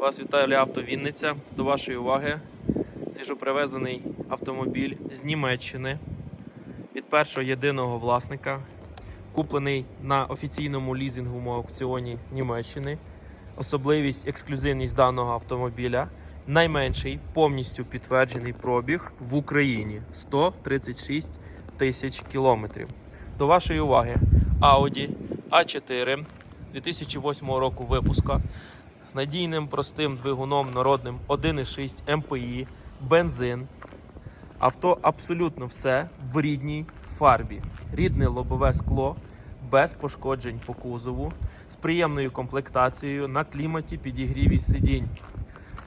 Вас вітає Авто Вінниця. До вашої уваги свіжопривезений автомобіль з Німеччини від першого єдиного власника, куплений на офіційному лізинговому аукціоні Німеччини. Особливість, ексклюзивність даного автомобіля найменший повністю підтверджений пробіг в Україні 136 тисяч кілометрів. До вашої уваги Audi A4 2008 року випуска з надійним простим двигуном народним 1,6 МПІ, бензин. Авто абсолютно все в рідній фарбі. Рідне лобове скло без пошкоджень по кузову, з приємною комплектацією на кліматі підігріві сидінь.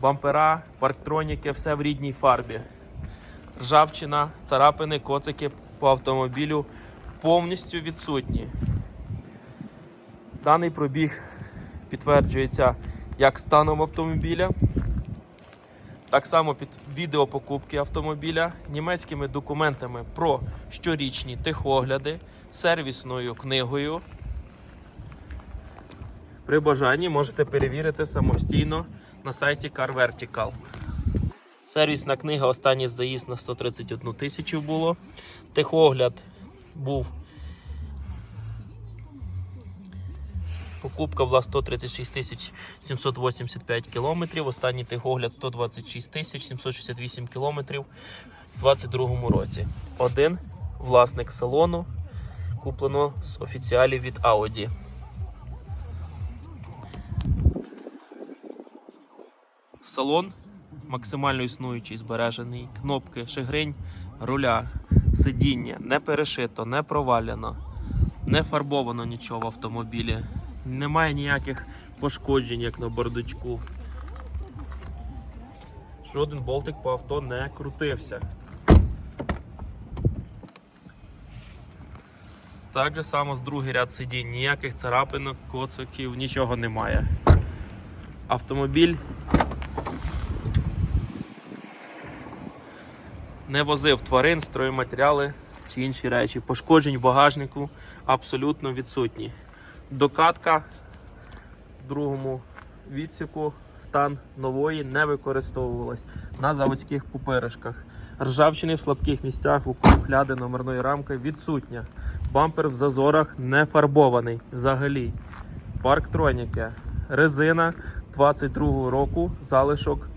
Бампера, парктроніки, все в рідній фарбі. Ржавчина, царапини, коцики по автомобілю повністю відсутні. Даний пробіг підтверджується як станом автомобіля, так само під відео покупки автомобіля, німецькими документами про щорічні техогляди, сервісною книгою. При бажанні можете перевірити самостійно на сайті Car Vertical. Сервісна книга, останній заїзд на 131 тисячу було. Техогляд був Покупка була 136 тисяч 785 кілометрів. Останній техогляд 126 тисяч 768 кілометрів у 2022 році. Один власник салону куплено з офіціалів від Audi. Салон максимально існуючий, збережений. Кнопки, шигрень, руля, сидіння не перешито, не провалено, не фарбовано нічого в автомобілі. Немає ніяких пошкоджень, як на бардачку. Жоден болтик по авто не крутився. Так же само з другий ряд сидінь, ніяких царапинок, коциків, нічого немає. Автомобіль не возив тварин, стройматеріали чи інші речі. Пошкоджень багажнику абсолютно відсутні. Докатка в другому відсіку стан нової не використовувалась на заводських пупиришках. Ржавчини в слабких місцях вокруг гляди номерної рамки відсутня. Бампер в зазорах не фарбований взагалі. Парктроніки. Резина 22 року, залишок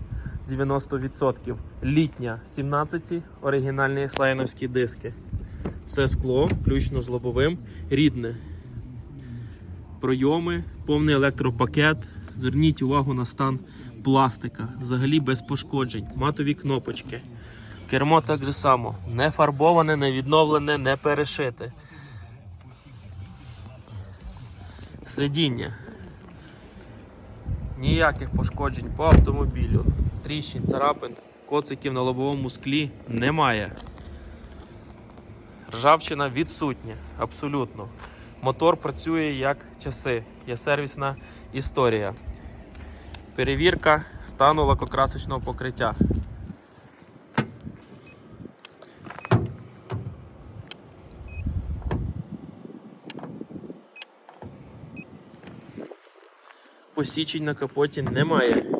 90%. Літня 17 оригінальні слайновські диски. Все скло, включно з лобовим, рідне пройоми, повний електропакет. Зверніть увагу на стан пластика, взагалі без пошкоджень, матові кнопочки. Кермо так же само, не фарбоване, не відновлене, не перешите. Сидіння. Ніяких пошкоджень по автомобілю. Тріщин, царапин, коциків на лобовому склі немає. Ржавчина відсутня, абсолютно. Мотор працює як часи, є сервісна історія. Перевірка стану лакокрасочного покриття. Посічень на капоті немає.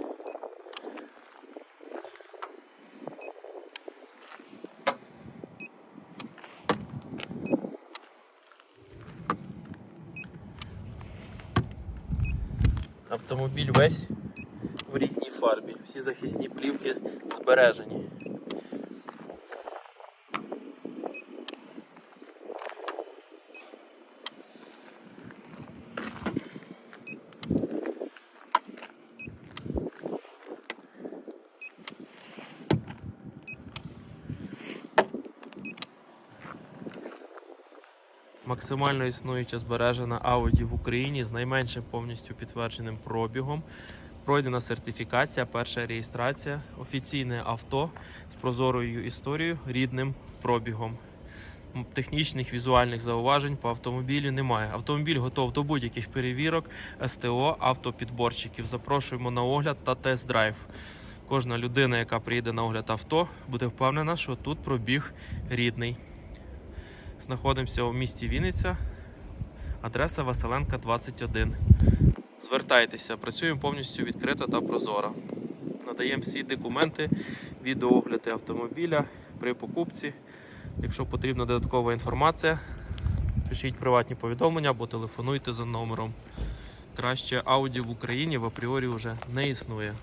Автомобіль весь в рідній фарбі. Всі захисні плівки збережені. Максимально існуюча збережена Audi в Україні з найменшим повністю підтвердженим пробігом. Пройдена сертифікація, перша реєстрація, офіційне авто з прозорою історією, рідним пробігом. Технічних візуальних зауважень по автомобілю немає. Автомобіль готов до будь-яких перевірок, СТО, автопідборщиків. Запрошуємо на огляд та тест-драйв. Кожна людина, яка приїде на огляд авто, буде впевнена, що тут пробіг рідний. Знаходимося у місті Вінниця, адреса Василенка 21. Звертайтеся, працюємо повністю відкрито та прозоро. Надаємо всі документи, відеоогляди автомобіля при покупці. Якщо потрібна додаткова інформація, пишіть приватні повідомлення або телефонуйте за номером. Краще Audi в Україні в апріорі вже не існує.